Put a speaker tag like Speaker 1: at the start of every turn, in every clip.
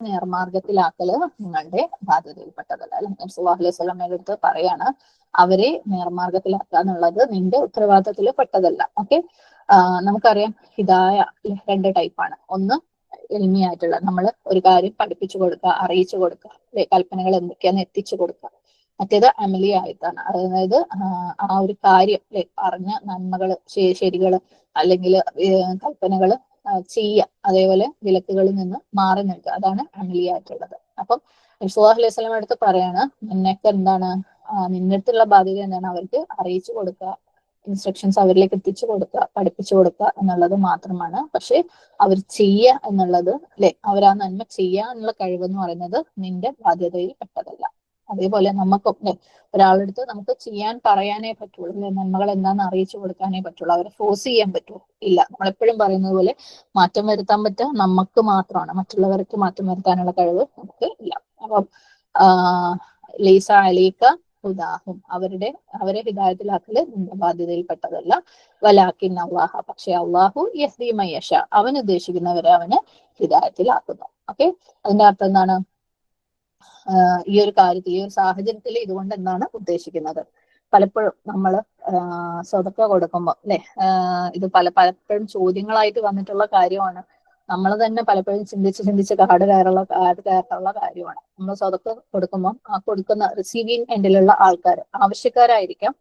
Speaker 1: നേർമാർഗത്തിലാക്കൽ നിങ്ങളുടെ ബാധ്യതയിൽപ്പെട്ടതല്ല അല്ലെ? സുല്ലാഹു അലൈഹി സ്വലമയുടെ അടുത്ത് പറയാണ് അവരെ നേർമാർഗത്തിലാക്കുക എന്നുള്ളത് നിന്റെ ഉത്തരവാദിത്തത്തിൽ പെട്ടതല്ല. ഓക്കെ? നമുക്കറിയാം ഹിതായ രണ്ട് ടൈപ്പാണ് ഒന്ന് എൽമിയായിട്ടുള്ള നമ്മൾ ഒരു കാര്യം പഠിപ്പിച്ചു കൊടുക്കുക അറിയിച്ചു കൊടുക്കുക അല്ലെ? കൽപ്പനകൾ എന്തൊക്കെയാന്ന് എത്തിച്ചു കൊടുക്കുക. മറ്റേത് അമലി ആയിട്ടാണ് അതായത് ആ ഒരു കാര്യം അല്ലെ? പറഞ്ഞ നന്മകൾ ശരികൾ അല്ലെങ്കിൽ കൽപ്പനകൾ ചെയ്യുക അതേപോലെ വിലക്കുകളിൽ നിന്ന് മാറി നിൽക്കുക. അതാണ് അമലിയായിട്ടുള്ളത് അപ്പം സുഹാ അലൈഹി സ്വലം അടുത്ത് പറയാണ് നിന്നൊക്കെ എന്താണ് നിന്റെ ബാധ്യത എന്താണ്? അവർക്ക് അറിയിച്ചു കൊടുക്കുക. ഇൻസ്ട്രക്ഷൻസ് അവരിലേക്ക് എത്തിച്ചു കൊടുക്കുക. പഠിപ്പിച്ചു കൊടുക്കുക എന്നുള്ളത് മാത്രമാണ്. പക്ഷെ അവർ ചെയ്യുക എന്നുള്ളത് അല്ലെ? അവർ ആ നന്മ ചെയ്യുക എന്നുള്ള കഴിവെന്ന് പറയുന്നത് നിന്റെ ബാധ്യതയിൽ പെട്ടതല്ല. അതേപോലെ നമുക്കൊക്കെ ഒരാളെടുത്ത് നമുക്ക് ചെയ്യാൻ പറയാനേ പറ്റുള്ളൂ അല്ലെ? നന്മകൾ എന്താണെന്ന് അറിയിച്ചു കൊടുക്കാനേ പറ്റുള്ളൂ. അവരെ ഫോഴ്സ് ചെയ്യാൻ പറ്റുമോ ഇല്ല. നമ്മളെപ്പോഴും പറയുന്നത് പോലെ മാറ്റം വരുത്താൻ പറ്റുക നമുക്ക് മാത്രമാണ്. മറ്റുള്ളവർക്ക് മാറ്റം വരുത്താനുള്ള കഴിവ് നമുക്ക് ഇല്ല. അപ്പം ലീസ അലീക്ക ഹുദാഹും അവരുടെ അവരെ ഹിദായത്തിലാക്കൽ നിന്റെ ബാധ്യതയിൽപ്പെട്ടതല്ല. വലാക്കിൻ അള്ളാഹ പക്ഷെ അള്ളാഹു യഹ്ദി മയ്യഷ അവൻ ഉദ്ദേശിക്കുന്നവരെ അവന് ഹിദായത്തിലാക്കുന്നു. ഓക്കെ? അതിന്റെ അർത്ഥം എന്താണ്? ഈ ഒരു കാര്യത്തിൽ ഈ ഒരു സാഹചര്യത്തിൽ ഇതുകൊണ്ട് എന്താണ് ഉദ്ദേശിക്കുന്നത്? പലപ്പോഴും നമ്മൾ സ്വതക്ക കൊടുക്കുമ്പോൾ അല്ലെ? ഇത് പല പലപ്പോഴും ചോദ്യങ്ങളായിട്ട് വന്നിട്ടുള്ള കാര്യമാണ്. നമ്മൾ തന്നെ പലപ്പോഴും ചിന്തിച്ച് ചിന്തിച്ച് കാട് കയറുള്ള കാട് കയറുള്ള കാര്യമാണ്. നമ്മൾ സ്വതക്ക കൊടുക്കുമ്പോൾ ആ കൊടുക്കുന്ന റിസീവിങ് എൻഡിലുള്ള ആൾക്കാർ ആവശ്യക്കാരായിരിക്കാം.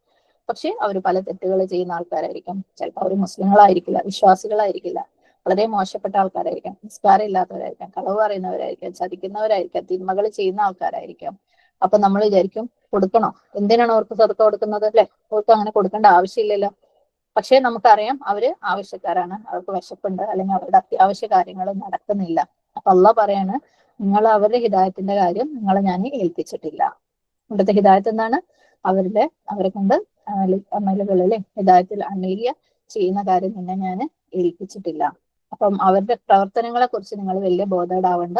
Speaker 1: പക്ഷെ അവർ പല തെറ്റുകൾ ചെയ്യുന്ന ആൾക്കാരായിരിക്കാം. ചിലപ്പോൾ അവർ മുസ്ലിങ്ങളായിരിക്കില്ല വിശ്വാസികളായിരിക്കില്ല. വളരെ മോശപ്പെട്ട ആൾക്കാരായിരിക്കാം നിസ്കാരം ഇല്ലാത്തവരായിരിക്കാം കളവ് പറയുന്നവരായിരിക്കാം ചതിക്കുന്നവരായിരിക്കാം തിന്മകൾ ചെയ്യുന്ന ആൾക്കാരായിരിക്കാം. അപ്പൊ നമ്മൾ വിചാരിക്കും കൊടുക്കണോ? എന്തിനാണ് അവർക്ക് സ്വതക്ക കൊടുക്കുന്നത്? അല്ലെ? അവർക്ക് അങ്ങനെ കൊടുക്കേണ്ട ആവശ്യമില്ലല്ലോ. പക്ഷെ നമുക്കറിയാം അവർ ആവശ്യക്കാരാണ്. അവർക്ക് വിശപ്പുണ്ട് അല്ലെങ്കിൽ അവരുടെ അത്യാവശ്യ കാര്യങ്ങൾ നടക്കുന്നില്ല. അപ്പൊ അള്ള പറയാണ് നിങ്ങൾ അവരുടെ ഹിദായത്തിന്റെ കാര്യം നിങ്ങളെ ഞാൻ ഏൽപ്പിച്ചിട്ടില്ല. ഇവിടുത്തെ ഹിദായത്ത് എന്താണ്? അവരുടെ അവരെ കൊണ്ട് അമലുകളിലെ ഹിദായത്തിൽ അമലിയ ചെയ്യുന്ന കാര്യം നിന്നെ ഞാൻ ഏൽപ്പിച്ചിട്ടില്ല. അപ്പം അവരുടെ പ്രവർത്തനങ്ങളെ കുറിച്ച് നിങ്ങൾ വലിയ ബോധേഡാവേണ്ട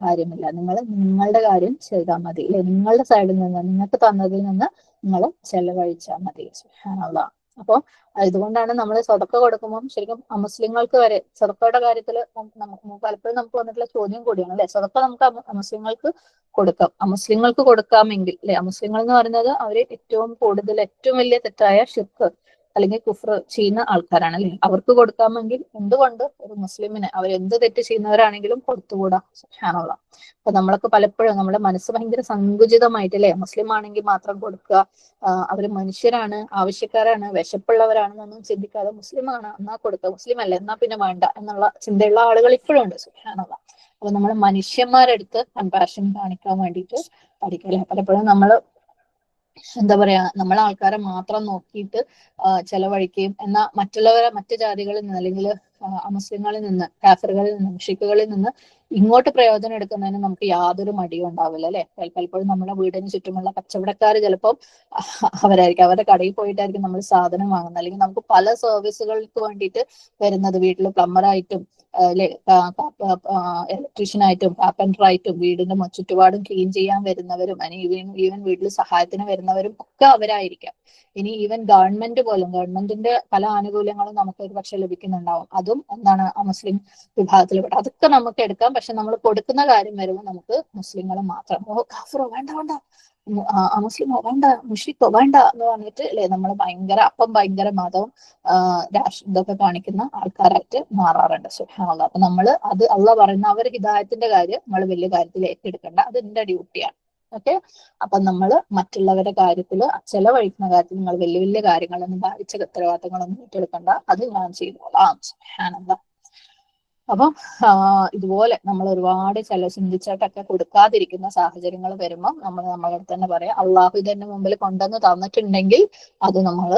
Speaker 1: കാര്യമില്ല. നിങ്ങൾ നിങ്ങളുടെ കാര്യം ചെയ്താൽ മതി. അല്ലെ നിങ്ങളുടെ സൈഡിൽ നിന്ന് നിങ്ങൾക്ക് തന്നതിൽ നിന്ന് നിങ്ങൾ ചെലവഴിച്ചാൽ മതി. അപ്പോൾ ഇതുകൊണ്ടാണ് നമ്മൾ സ്വതക്ക കൊടുക്കുമ്പോൾ ശരിക്കും മുസ്ലിങ്ങൾക്ക് വരെ സ്വതക്കയുടെ കാര്യത്തിൽ പലപ്പോഴും നമുക്ക് വന്നിട്ടുള്ള ചോദ്യം കൂടിയാണ് അല്ലെ? സ്വതക്ക നമുക്ക് മുസ്ലിങ്ങൾക്ക് കൊടുക്കാം. അമുസ്ലിങ്ങൾക്ക് കൊടുക്കാമെങ്കിൽ അല്ലെ? മുസ്ലിങ്ങൾ എന്ന് പറയുന്നത് അവർ ഏറ്റവും കൂടുതൽ ഏറ്റവും വലിയ തെറ്റായ ഷിർക്ക് അല്ലെങ്കിൽ കുഫർ ചെയ്യുന്ന ആൾക്കാരാണ് അല്ലെ അവർക്ക് കൊടുക്കാമെങ്കിൽ എന്തുകൊണ്ട് ഒരു മുസ്ലിമിന് അവർ എന്ത് തെറ്റ് ചെയ്യുന്നവരാണെങ്കിലും കൊടുത്തുകൂടാ? സുഹാനുള്ള അപ്പൊ നമ്മളൊക്കെ പലപ്പോഴും നമ്മുടെ മനസ്സ് ഭയങ്കര സങ്കുചിതമായിട്ട് അല്ലെ മുസ്ലിം ആണെങ്കിൽ മാത്രം കൊടുക്കുക. അവർ മനുഷ്യരാണ് ആവശ്യക്കാരാണ് വിശപ്പുള്ളവരാണെന്നൊന്നും ചിന്തിക്കാതെ മുസ്ലിമാണ് എന്നാ കൊടുക്കുക? മുസ്ലിം അല്ല എന്നാ പിന്നെ വേണ്ട എന്നുള്ള ചിന്തയുള്ള ആളുകൾ ഇപ്പോഴും ഉണ്ട്. സുഖാനുള്ള അപ്പൊ നമ്മൾ മനുഷ്യന്മാരെടുത്ത് കമ്പാഷൻ കാണിക്കാൻ വേണ്ടിയിട്ട് പഠിക്കല്ലേ? പലപ്പോഴും നമ്മൾ എന്താ പറയാ നമ്മളെ ആൾക്കാരെ മാത്രം നോക്കിയിട്ട് ചെലവഴിക്കുകയും എന്നാൽ മറ്റുള്ളവരെ മറ്റു ജാതികളിൽ നിന്ന് അല്ലെങ്കിൽ അമുസ്ലിങ്ങളിൽ നിന്ന് കാഫറുകളിൽ നിന്ന് മുഷിക്കുകളിൽ നിന്ന് ഇങ്ങോട്ട് പ്രയോജനം എടുക്കുന്നതിന് നമുക്ക് യാതൊരു മടിയും ഉണ്ടാവില്ല അല്ലെ? പലപ്പോഴും നമ്മുടെ വീടിന് ചുറ്റുമുള്ള കച്ചവടക്കാർ ചിലപ്പോൾ അവരായിരിക്കും അവരുടെ കടയിൽ പോയിട്ടായിരിക്കും നമ്മൾ സാധനം വാങ്ങുന്നത്. അല്ലെങ്കിൽ നമുക്ക് പല സർവീസുകൾക്ക് വേണ്ടിയിട്ട് വരുന്നത് വീട്ടിൽ പ്ലംബറായിട്ടും ഇലക്ട്രീഷ്യനായിട്ടും കാർപ്പന്ററായിട്ടും വീടിന്റെ ചുറ്റുപാടും ക്ലീൻ ചെയ്യാൻ വരുന്നവരും ഈവൻ ഈവൻ വീട്ടിൽ സഹായത്തിന് വരുന്നവരും ഒക്കെ അവരായിരിക്കാം. ഇനി ഈവൻ ഗവൺമെന്റ് പോലും ഗവൺമെന്റിന്റെ പല ആനുകൂല്യങ്ങളും നമുക്ക് ഒരു പക്ഷെ ലഭിക്കുന്നുണ്ടാവും. അതും എന്താണ് മുസ്ലിം വിഭാഗത്തിൽ അതൊക്കെ നമുക്ക് എടുക്കാം പക്ഷെ നമ്മൾ കൊടുക്കുന്ന കാര്യം വരുമ്പോൾ നമുക്ക് മുസ്ലിങ്ങൾ മാത്രം ഓ കാഫറോ വേണ്ട വേണ്ട. മുസ്ലിമോ വേണ്ട. മുഷ്രിക്കോ വേണ്ട. എന്ന് പറഞ്ഞിട്ട് അല്ലെ നമ്മൾ ഭയങ്കര അപ്പം ഭയങ്കര മതവും രാഷ്ട്ര ഇതൊക്കെ കാണിക്കുന്ന ആൾക്കാരായിട്ട് മാറാറുണ്ട്. സുഹാനുള്ള അപ്പൊ നമ്മൾ അത് അള്ള പറയുന്ന അവർ ഹിദായത്തിന്റെ കാര്യം നമ്മൾ വലിയ കാര്യത്തിൽ ഏറ്റെടുക്കേണ്ട. അത് എന്റെ ഡ്യൂട്ടിയാണ്. ഓക്കെ? അപ്പൊ നമ്മൾ മറ്റുള്ളവരുടെ കാര്യത്തിൽ ചെലവഴിക്കുന്ന കാര്യത്തിൽ നിങ്ങൾ വലിയ വലിയ കാര്യങ്ങളൊന്നും ഭാരിച്ച ഉത്തരവാദിത്തങ്ങളൊന്നും ഏറ്റെടുക്കണ്ട. അത് ഞാൻ ചെയ്തോളാം. സുഹാനുള്ള അപ്പം ഇതുപോലെ നമ്മൾ ഒരുപാട് ചില ചിന്തിച്ചിട്ടൊക്കെ കൊടുക്കാതിരിക്കുന്ന സാഹചര്യങ്ങൾ വരുമ്പോൾ നമ്മൾ നമ്മളോട് തന്നെ പറയാം അള്ളാഹു ഇതിന്റെ മുമ്പിൽ കൊണ്ടുവന്ന് തന്നിട്ടുണ്ടെങ്കിൽ അത് നമ്മൾ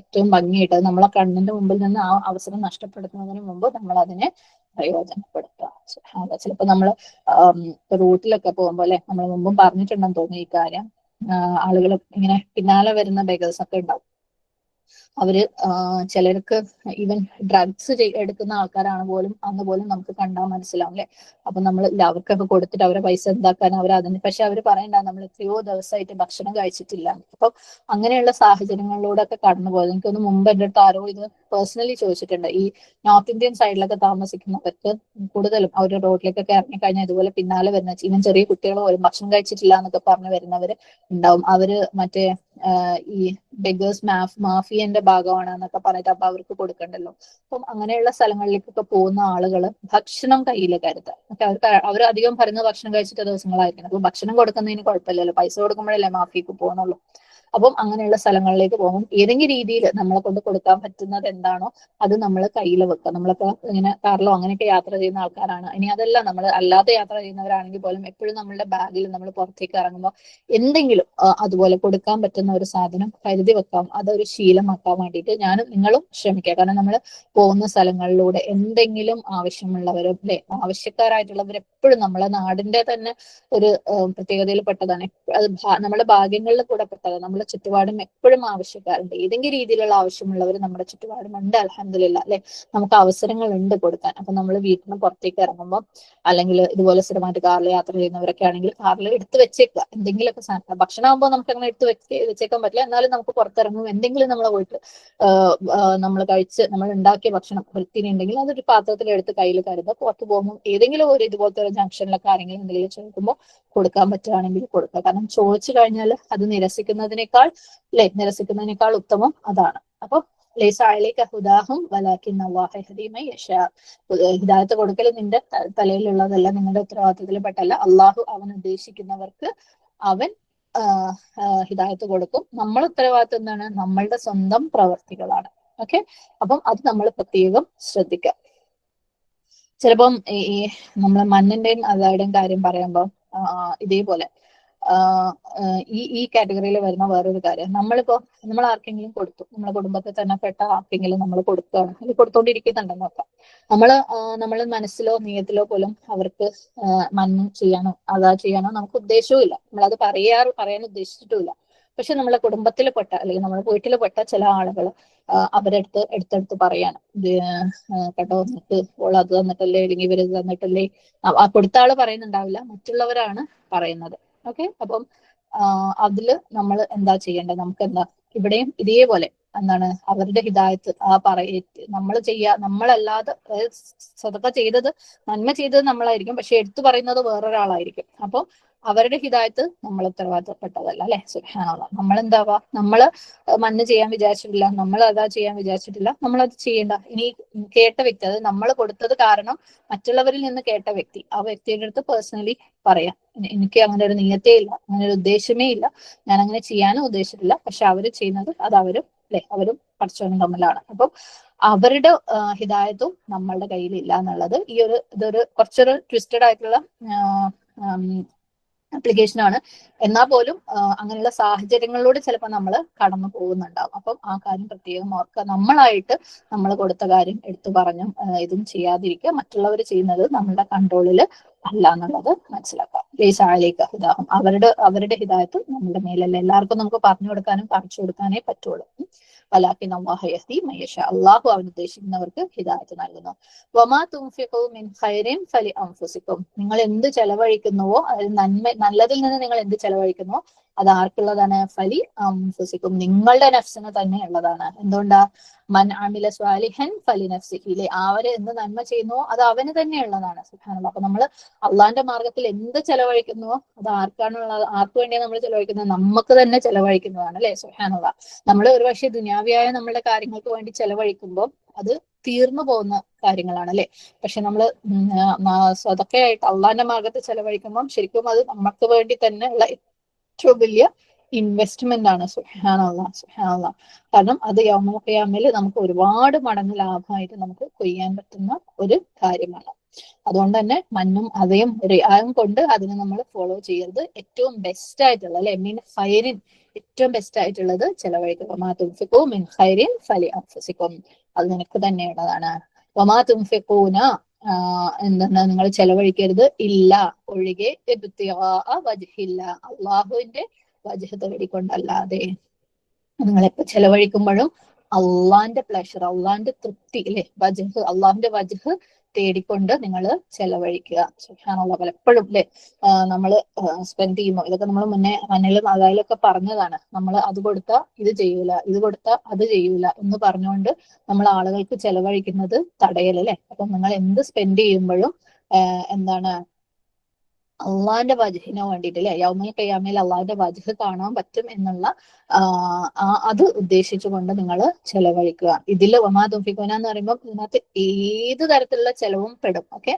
Speaker 1: ഏറ്റവും ഭംഗിയായിട്ട് നമ്മളെ കണ്ണിന്റെ മുമ്പിൽ നിന്ന് ആ അവസരം നഷ്ടപ്പെടുത്തുന്നതിന് മുമ്പ് നമ്മൾ അതിനെ പ്രയോജനപ്പെടുത്തുക ചിലപ്പോൾ നമ്മൾ റൂട്ടിലൊക്കെ പോകുമ്പോൾ അല്ലെ നമ്മൾ മുമ്പും പറഞ്ഞിട്ടുണ്ടെന്ന് തോന്നുന്നു ഈ കാര്യം. ആളുകൾ ഇങ്ങനെ പിന്നാലെ വരുന്ന ബേഗേഴ്സ് ഒക്കെ ഉണ്ടാവും. അവർ ചിലർക്ക് ഈവൻ ഡ്രഗ്സ് എടുക്കുന്ന ആൾക്കാരാണ് പോലും അന്ന് പോലും നമുക്ക് കണ്ടാൽ മനസ്സിലാവും അല്ലെ അപ്പൊ നമ്മൾ അവർക്കൊക്കെ കൊടുത്തിട്ട് അവരെ പൈസ എന്താക്കാൻ അവർ അതിന്? പക്ഷെ അവർ പറയണ്ട നമ്മൾ എത്രയോ ദിവസമായിട്ട് ഭക്ഷണം കഴിച്ചിട്ടില്ല. അപ്പൊ അങ്ങനെയുള്ള സാഹചര്യങ്ങളിലൂടെ ഒക്കെ കടന്നു പോയത് എനിക്കൊന്ന് മുമ്പ് എന്റെ അടുത്ത് ആരോ ഇത് പേഴ്സണലി ചോദിച്ചിട്ടുണ്ട്. ഈ നോർത്ത് ഇന്ത്യൻ സൈഡിലൊക്കെ താമസിക്കുന്നവർക്ക് കൂടുതലും അവർ റോഡിലേക്കൊക്കെ ഇറങ്ങിക്കഴിഞ്ഞാൽ ഇതുപോലെ പിന്നാലെ വരുന്ന ഈവൻ ചെറിയ കുട്ടികൾ പോലും ഭക്ഷണം കഴിച്ചിട്ടില്ല എന്നൊക്കെ പറഞ്ഞു വരുന്നവര് ഉണ്ടാവും. അവർ മറ്റേ ഈ ബെഗേഴ്സ് മാഫ് മാഫിയന്റെ ഭാഗമാണ് എന്നൊക്കെ പറഞ്ഞിട്ട് അപ്പൊ അവർക്ക് കൊടുക്കണ്ടല്ലോ. അപ്പം അങ്ങനെയുള്ള സ്ഥലങ്ങളിലേക്കൊക്കെ പോകുന്ന ആളുകൾ ഭക്ഷണം കയ്യിൽ കരുത്. അവർക്ക് അവർ അധികം പറയുന്നത് ഭക്ഷണം കഴിച്ചിട്ട് ദിവസങ്ങളായിരിക്കണം. അപ്പൊ ഭക്ഷണം കൊടുക്കുന്നതിന് കുഴപ്പമില്ലല്ലോ. പൈസ കൊടുക്കുമ്പോഴല്ലേ മാഫിക്ക് പോകുന്നുള്ളൂ അപ്പം അങ്ങനെയുള്ള സ്ഥലങ്ങളിലേക്ക് പോകും. ഏതെങ്കിലും രീതിയിൽ നമ്മളെ കൊണ്ട് കൊടുക്കാൻ പറ്റുന്നത് എന്താണോ അത് നമ്മൾ കയ്യിൽ വെക്കുക നമ്മളിപ്പോ ഇങ്ങനെ കാറിലോ അങ്ങനെയൊക്കെ യാത്ര ചെയ്യുന്ന ആൾക്കാരാണ്. ഇനി അതല്ല നമ്മൾ അല്ലാതെ യാത്ര ചെയ്യുന്നവരാണെങ്കിൽ പോലും എപ്പോഴും നമ്മളുടെ ബാഗിൽ നമ്മൾ പുറത്തേക്ക് ഇറങ്ങുമ്പോൾ എന്തെങ്കിലും അതുപോലെ കൊടുക്കാൻ പറ്റുന്ന ഒരു സാധനം കരുതി വെക്കാം. അതൊരു ശീലമാക്കാൻ വേണ്ടിയിട്ട് ഞാനും നിങ്ങളും ശ്രമിക്കുക. കാരണം നമ്മൾ പോകുന്ന സ്ഥലങ്ങളിലൂടെ എന്തെങ്കിലും ആവശ്യമുള്ളവരും അല്ലെ ആവശ്യക്കാരായിട്ടുള്ളവർ എപ്പോഴും നമ്മളെ നാടിന്റെ തന്നെ ഒരു പ്രത്യേകതയിൽ പെട്ടതാണ് അത് നമ്മുടെ ഭാഗ്യങ്ങളിൽ കൂടെ പെട്ടതാണ് നമ്മുടെ ചുറ്റുപാടും എപ്പോഴും ആവശ്യക്കാരുണ്ട്. ഏതെങ്കിലും രീതിയിലുള്ള ആവശ്യമുള്ളവർ നമ്മുടെ ചുറ്റുപാടും ഉണ്ട് അലഹമില്ല അല്ലെ? നമുക്ക് അവസരങ്ങൾ ഉണ്ട് കൊടുക്കാൻ. അപ്പൊ നമ്മൾ വീട്ടിൽ നിന്ന് പുറത്തേക്ക് ഇറങ്ങുമ്പോൾ അല്ലെങ്കിൽ ഇതുപോലെ സ്ഥിരമായിട്ട് കാറിൽ യാത്ര ചെയ്യുന്നവരൊക്കെ ആണെങ്കിൽ കാറിൽ എടുത്തു വെച്ചേക്കുക. എന്തെങ്കിലുമൊക്കെ സാധനം ഭക്ഷണം ആകുമ്പോൾ നമുക്ക് അങ്ങനെ എടുത്ത് വെച്ച് വെച്ചേക്കാൻ പറ്റില്ല. എന്നാലും നമുക്ക് പുറത്തിറങ്ങും. എന്തെങ്കിലും നമ്മളെ പോയിട്ട് നമ്മൾ കഴിച്ച് നമ്മൾ ഉണ്ടാക്കിയ ഭക്ഷണം വൃത്തിനുണ്ടെങ്കിൽ അതൊരു പാത്രത്തിൽ എടുത്ത് കയ്യിൽ കരുതുക. പുറത്ത് പോകുമ്പോൾ ഏതെങ്കിലും ഒരു ഇതുപോലത്തെ ഒരു ജംഗ്ഷനിലൊക്കെ ആരെങ്കിലും എന്തെങ്കിലും ചോദിക്കുമ്പോൾ കൊടുക്കാൻ പറ്റുകയാണെങ്കിൽ കൊടുക്കുക. കാരണം ചോദിച്ചു കഴിഞ്ഞാൽ അത് നിരസിക്കുന്നതിനേക്കാൾ അല്ലെ നിരസിക്കുന്നതിനേക്കാൾ ഉത്തമം അതാണ്. അപ്പൊ ഹുദാഹും ഹിദായത്ത് കൊടുക്കൽ നിന്റെ തലയിലുള്ളതല്ല നിങ്ങളുടെ ഉത്തരവാദിത്തത്തിൽ പെട്ടല്ല അള്ളാഹു അവൻ ഉദ്ദേശിക്കുന്നവർക്ക് അവൻ ഹിദായത്ത് കൊടുക്കും. നമ്മൾ ഉത്തരവാദിത്തം എന്താണ്? നമ്മളുടെ സ്വന്തം പ്രവർത്തികളാണ്. ഓക്കെ? അപ്പം അത് നമ്മൾ പ്രത്യേകം ശ്രദ്ധിക്കുക ചിലപ്പം ഈ നമ്മളെ മണ്ണിന്റെയും അതായുടെയും കാര്യം പറയുമ്പോൾ ഇതേപോലെ. ഈ ഈ കാറ്റഗറിയിൽ വരുന്ന വേറൊരു കാര്യം. നമ്മളിപ്പോ നമ്മൾ ആർക്കെങ്കിലും കൊടുത്തു. നമ്മളെ കുടുംബത്തിൽ തന്നെ പെട്ട ആർക്കെങ്കിലും നമ്മൾ കൊടുക്കുകയാണ് അല്ലെങ്കിൽ കൊടുത്തോണ്ടിരിക്കുന്നുണ്ടെന്ന് നോക്കാം നമ്മൾ നമ്മൾ മനസ്സിലോ നിയത്തിലോ പോലും അവർക്ക് മന്നം ചെയ്യാനോ അതാ ചെയ്യാനോ നമുക്ക് ഉദ്ദേശവും ഇല്ല. നമ്മളത് പറയാറ് പറയാൻ ഉദ്ദേശിച്ചിട്ടുമില്ല. പക്ഷെ നമ്മളെ കുടുംബത്തിൽ പെട്ട അല്ലെങ്കിൽ നമ്മളെ വീട്ടിൽ പെട്ട ചില ആളുകൾ അവരെടുത്ത് എടുത്തെടുത്ത് പറയാണ്. കേട്ടോ നിനക്ക് ഓൾ അത് തന്നിട്ടല്ലേ അല്ലെങ്കിൽ ഇവർ തന്നിട്ടല്ലേ. കൊടുത്ത ആൾ പറയുന്നുണ്ടാവില്ല. മറ്റുള്ളവരാണ് പറയുന്നത്. ഓക്കെ? അപ്പം അതിൽ നമ്മൾ എന്താ ചെയ്യേണ്ടത്? നമുക്ക് എന്താ ഇവിടെയും ഇതേപോലെ എന്താണ് അവരുടെ ഹിതായത്ത് ആ പറയ നമ്മൾ ചെയ്യാ നമ്മളല്ലാതെ സ്വതക്ക ചെയ്തത് നന്മ ചെയ്തത് നമ്മളായിരിക്കും. പക്ഷെ എടുത്തു പറയുന്നത് വേറൊരാളായിരിക്കും. അപ്പോൾ അവരുടെ ഹിദായത്ത് നമ്മൾ ഉത്തരവാദിത്തപ്പെട്ടതല്ല അല്ലെ? സുഹാനുള്ള നമ്മൾ എന്താവാ നമ്മൾ മണ്ണ് ചെയ്യാൻ വിചാരിച്ചിട്ടില്ല നമ്മൾ അതാ ചെയ്യാൻ വിചാരിച്ചിട്ടില്ല നമ്മൾ അത് ചെയ്യേണ്ട. ഇനി കേട്ട വ്യക്തി അത് നമ്മൾ കൊടുത്തത് കാരണം മറ്റുള്ളവരിൽ നിന്ന് കേട്ട വ്യക്തി ആ വ്യക്തിയുടെ അടുത്ത് പേഴ്സണലി പറയാം. എനിക്ക് അങ്ങനെ ഒരു നീയത്തേ ഇല്ല അങ്ങനെ ഒരു ഉദ്ദേശമേ ഇല്ല. ഞാൻ അങ്ങനെ ചെയ്യാനും ഉദ്ദേശിച്ചിട്ടില്ല പക്ഷെ അവർ ചെയ്യുന്നത് അത് അവരും അല്ലെ? അവരും പഠിച്ചവനും തമ്മിലാണ്. അപ്പം അവരുടെ ഹിദായത്തും നമ്മളുടെ കയ്യിൽ ഇല്ല എന്നുള്ളത് ഈ ഒരു ഇതൊരു കുറച്ചൊരു ട്വിസ്റ്റഡ് ആയിട്ടുള്ള ആപ്ലിക്കേഷൻ ആണ്. എന്നാൽ പോലും അങ്ങനെയുള്ള സാഹചര്യങ്ങളിലൂടെ ചിലപ്പോൾ നമ്മൾ കടന്നു പോകുന്നുണ്ടാവും. അപ്പം ആ കാര്യം പ്രത്യേകം ഓർക്കുക. നമ്മളായിട്ട് നമ്മൾ കൊടുത്ത കാര്യം എടുത്തു പറഞ്ഞും ഇതും ചെയ്യാതിരിക്കുക. മറ്റുള്ളവർ ചെയ്യുന്നത് നമ്മളുടെ കൺട്രോളിൽ അല്ല എന്നുള്ളത് മനസ്സിലാക്കാം. ലേശാളിലേക്ക് ഹിതാഹം അവരുടെ അവരുടെ ഹിതായത്ത് നമ്മുടെ മേലല്ല. എല്ലാവർക്കും നമുക്ക് പറഞ്ഞു കൊടുക്കാനും കാണിച്ചു കൊടുക്കാനേ പറ്റുള്ളൂ. വലാക്കിൻ അള്ളാഹയഹി മയേഷ അള്ളാഹു അവൻ ഉദ്ദേശിക്കുന്നവർക്ക് ഹിദായത്ത് നൽകുന്നു. വമാ തുംഫിക്കും ഖൈറിൻ ഫലി അംഫുസിക്കും നിങ്ങൾ എന്ത് ചെലവഴിക്കുന്നുവോ അതായത് നന്മ നല്ലതിൽ നിന്ന് നിങ്ങൾ എന്ത് ചെലവഴിക്കുന്നുവോ അത് ആർക്കുള്ളതാണ്? ഫലി അംഫുസിക്കും നിങ്ങളുടെ നഫ്സിന് തന്നെ ഉള്ളതാണ് എന്തുകൊണ്ടാ? മൻ അമില സ്വാലിഹൻ ഫലി നഫ്സിഹിലെ അവർ എന്ത് നന്മ ചെയ്യുന്നുവോ അത് അവന് തന്നെ ഉള്ളതാണ് സുഖാനുള്ള അപ്പൊ നമ്മൾ അള്ളാന്റെ മാർഗത്തിൽ എന്ത് ചെലവഴിക്കുന്നുവോ അത് ആർക്കാണുള്ളത് ആർക്ക് വേണ്ടിയാണ് നമ്മൾ ചെലവഴിക്കുന്നത്? നമുക്ക് തന്നെ ചെലവഴിക്കുന്നതാണ്. അല്ലെ? സുഹാനുള്ള നമ്മൾ ഒരുപക്ഷെ ദുനിയാവിയായ നമ്മളുടെ കാര്യങ്ങൾക്ക് വേണ്ടി ചെലവഴിക്കുമ്പോൾ അത് തീർന്നു പോകുന്ന കാര്യങ്ങളാണ്. അല്ലെ? പക്ഷെ നമ്മൾ സ്വതക്കയായിട്ട് അള്ളാന്റെ മാർഗത്തിൽ ചെലവഴിക്കുമ്പോൾ ശരിക്കും അത് നമുക്ക് വേണ്ടി തന്നെ ഉള്ള ഏറ്റവും വലിയ ഇൻവെസ്റ്റ്മെന്റ് ആണ് സുഹാനുള്ള സുഹാനുള്ള കാരണം അത് യൗമക്കയാമിൽ നമുക്ക് ഒരുപാട് മടങ്ങ് ലാഭമായിട്ട് നമുക്ക് കൊയ്യാൻ പറ്റുന്ന ഒരു കാര്യമാണ്. അതുകൊണ്ട് തന്നെ മഞ്ഞും അതയും റിയായും കൊണ്ട് അതിനെ നമ്മൾ ഫോളോ ചെയ്യരുത്. ഏറ്റവും ബെസ്റ്റ് ആയിട്ടുള്ള അല്ലെ? മീൻ ഫൈരിൻ ഏറ്റവും ബെസ്റ്റ് ആയിട്ടുള്ളത് ചെലവഴിക്കുക. ഒമാ തുംഫിക്കോ മിൻ ഖൈരിൻ ഫലി അൻഫുസിക്കും. അത് നിനക്ക് തന്നെയുള്ളതാണ് ഒമാ തുംഫിക്കൂന എന്താണ് നിങ്ങൾ ചെലവഴിക്കരുത്. ഇല്ല ഒഴികെ വജഹില്ല. അള്ളാഹുവിന്റെ വജഹ തേടിക്കൊണ്ടല്ലാതെ നിങ്ങൾ എപ്പോ ചെലവഴിക്കുമ്പോഴും അള്ളാന്റെ പ്ലഷർ അള്ളാന്റെ തൃപ്തി അല്ലെ? വജഹ് അള്ളാഹിന്റെ വജഹ് തേടിക്കൊണ്ട് നിങ്ങൾ ചെലവഴിക്കുക. സുഹാനുള്ള പലപ്പോഴും അല്ലെ നമ്മൾ സ്പെൻഡ് ചെയ്യുമ്പോൾ ഇതൊക്കെ നമ്മൾ മുന്നേ മണ്ണിലും അതായാലൊക്കെ പറഞ്ഞതാണ്. നമ്മൾ അത് കൊടുത്ത ഇത് ചെയ്യൂല ഇത് കൊടുത്ത അത് ചെയ്യൂല എന്ന് പറഞ്ഞുകൊണ്ട് നമ്മൾ ആളുകൾക്ക് ചെലവഴിക്കുന്നത് തടയൽ അല്ലെ അപ്പൊ നിങ്ങൾ എന്ത് സ്പെൻഡ് ചെയ്യുമ്പോഴും എന്താണ് അള്ളാന്റെ വജഹിന് വേണ്ടിയിട്ട് അല്ലെ യൗമൽ കയ്യാമയിൽ അള്ളാന്റെ വജഹ് കാണാൻ പറ്റും എന്നുള്ള അത് ഉദ്ദേശിച്ചുകൊണ്ട് നിങ്ങൾ ചെലവഴിക്കുക. ഇതിൽ ഒമാ തുംഫിക്കോന എന്ന് പറയുമ്പോൾ ഇതിനകത്ത് ഏത് തരത്തിലുള്ള ചെലവും പെടും. ഓക്കെ?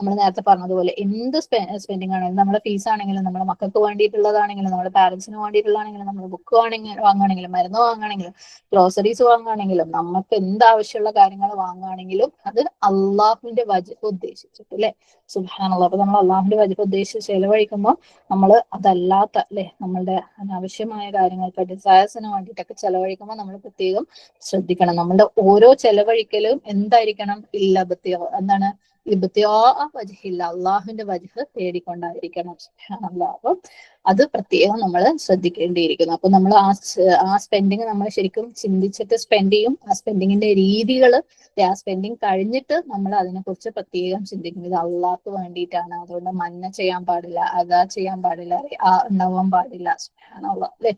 Speaker 1: നമ്മൾ നേരത്തെ പറഞ്ഞതുപോലെ എന്ത് സ്പെൻഡിങ് ആണെങ്കിലും നമ്മുടെ ഫീസ് ആണെങ്കിലും നമ്മുടെ മക്കൾക്ക് വേണ്ടിയിട്ടുള്ളതാണെങ്കിലും നമ്മുടെ പാരന്റ്സിന് വേണ്ടിയിട്ടുള്ളതാണെങ്കിലും നമ്മൾ ബുക്ക് വാങ്ങി വാങ്ങുകയാണെങ്കിലും മരുന്ന് വാങ്ങുകയാണെങ്കിലും ഗ്രോസറീസ് വാങ്ങുകയാണെങ്കിലും നമുക്ക് എന്താവശ്യമുള്ള കാര്യങ്ങൾ വാങ്ങുകയാണെങ്കിലും അത് അള്ളാഹുവിന്റെ വജഹ് ഉദ്ദേശിച്ചിട്ട് അല്ലെ സുബാനുള്ള അപ്പൊ നമ്മൾ അള്ളാഹുവിന്റെ വജഹ് ഉദ്ദേശിച്ച് ചെലവഴിക്കുമ്പോൾ നമ്മൾ അതല്ലാത്ത അല്ലെ നമ്മളുടെ അനാവശ്യമായ കാര്യങ്ങൾക്ക് ഡിസയേഴ്സിന് വേണ്ടിയിട്ടൊക്കെ ചെലവഴിക്കുമ്പോൾ നമ്മൾ പ്രത്യേകം ശ്രദ്ധിക്കണം. നമ്മളുടെ ഓരോ ചെലവഴിക്കലും എന്തായിരിക്കണം? ഇല്ലബത്തിയോ എന്താണ്? വജഹില്ല അള്ളാഹുവിന്റെ വജഹ് തേടിക്കൊണ്ടായിരിക്കണം. അപ്പം അത് പ്രത്യേകം നമ്മൾ ശ്രദ്ധിക്കേണ്ടിയിരിക്കുന്നു. അപ്പൊ നമ്മൾ ആ ആ സ്പെൻഡിങ് നമ്മൾ ശരിക്കും ചിന്തിച്ചിട്ട് സ്പെൻഡ് ചെയ്യും. ആ സ്പെൻഡിങ്ങിന്റെ രീതികൾ ആ സ്പെൻഡിങ് കഴിഞ്ഞിട്ട് നമ്മൾ അതിനെക്കുറിച്ച് പ്രത്യേകം ചിന്തിക്കും. ഇത് അള്ളാഹ്ക്ക് വേണ്ടിയിട്ടാണ്. അതുകൊണ്ട് മഞ്ഞ ചെയ്യാൻ പാടില്ല അതാ ചെയ്യാൻ പാടില്ല ആ ഉണ്ടാവാൻ പാടില്ല. അല്ലെ?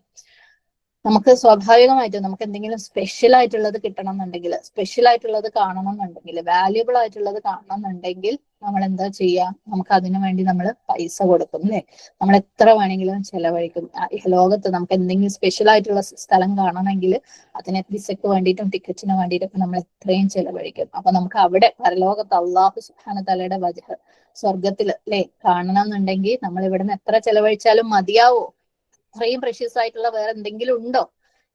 Speaker 1: നമുക്ക് സ്വാഭാവികമായിട്ടും നമുക്ക് എന്തെങ്കിലും സ്പെഷ്യൽ ആയിട്ടുള്ളത് കിട്ടണം എന്നുണ്ടെങ്കിൽ സ്പെഷ്യൽ ആയിട്ടുള്ളത് കാണണം എന്നുണ്ടെങ്കിൽ വാല്യുബിൾ ആയിട്ടുള്ളത് കാണണം എന്നുണ്ടെങ്കിൽ നമ്മൾ എന്താ ചെയ്യുക നമുക്ക് അതിനു വേണ്ടി നമ്മൾ പൈസ കൊടുക്കും അല്ലെ? നമ്മൾ എത്ര വേണമെങ്കിലും ചെലവഴിക്കും. ലോകത്ത് നമുക്ക് എന്തെങ്കിലും സ്പെഷ്യൽ ആയിട്ടുള്ള സ്ഥലം കാണണമെങ്കിൽ അതിന് വിസയ്ക്ക് വേണ്ടിയിട്ടും ടിക്കറ്റിന് വേണ്ടിയിട്ടൊക്കെ നമ്മൾ എത്രയും ചെലവഴിക്കും. അപ്പൊ നമുക്ക് അവിടെ പരലോകത്ത് അള്ളാഹു സുഹാന തലയുടെ വജ സ്വർഗത്തിൽ അല്ലെ? കാണണം എന്നുണ്ടെങ്കിൽ നമ്മൾ ഇവിടുന്ന് എത്ര ചെലവഴിച്ചാലും മതിയാവോ? അത്രയും പ്രഷ്യസ് ആയിട്ടുള്ള വേറെ എന്തെങ്കിലും ഉണ്ടോ?